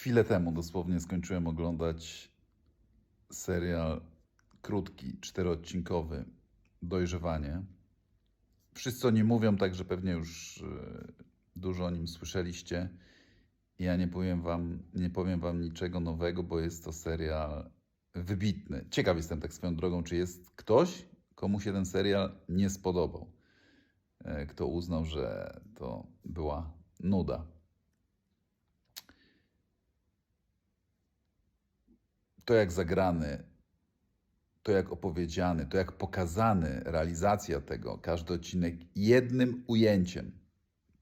chwilę temu dosłownie skończyłem oglądać serial krótki, czteroodcinkowy Dojrzewanie. Wszyscy o nim mówią, także pewnie już e, dużo o nim słyszeliście. Ja nie powiem wam, nie powiem wam niczego nowego, bo jest to serial wybitny. Ciekaw jestem tak swoją drogą, czy jest ktoś, komu się ten serial nie spodobał. E, Kto uznał, że to była nuda. To jak zagrany, to jak opowiedziany, to jak pokazany, realizacja tego, każdy odcinek jednym ujęciem.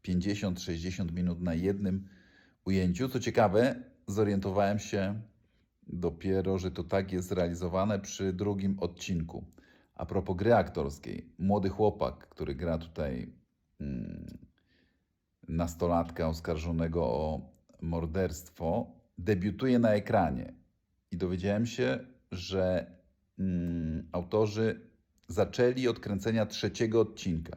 50-60 minut na jednym ujęciu. Co ciekawe, zorientowałem się dopiero, że to tak jest realizowane przy drugim odcinku. A propos gry aktorskiej, młody chłopak, który gra tutaj mm, nastolatka oskarżonego o morderstwo, debiutuje na ekranie. I dowiedziałem się, że mm, autorzy zaczęli od kręcenia trzeciego odcinka.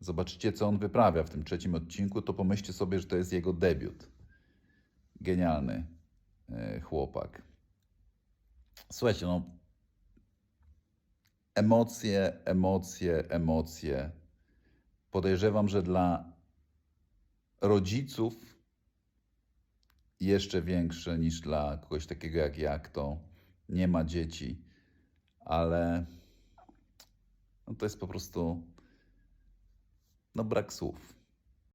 Zobaczycie, co on wyprawia w tym trzecim odcinku, to pomyślcie sobie, że to jest jego debiut. Genialny e, chłopak. Słuchajcie, no. Emocje, emocje, emocje. Podejrzewam, że dla rodziców jeszcze większe niż dla kogoś takiego jak ja, kto nie ma dzieci, ale no to jest po prostu no brak słów.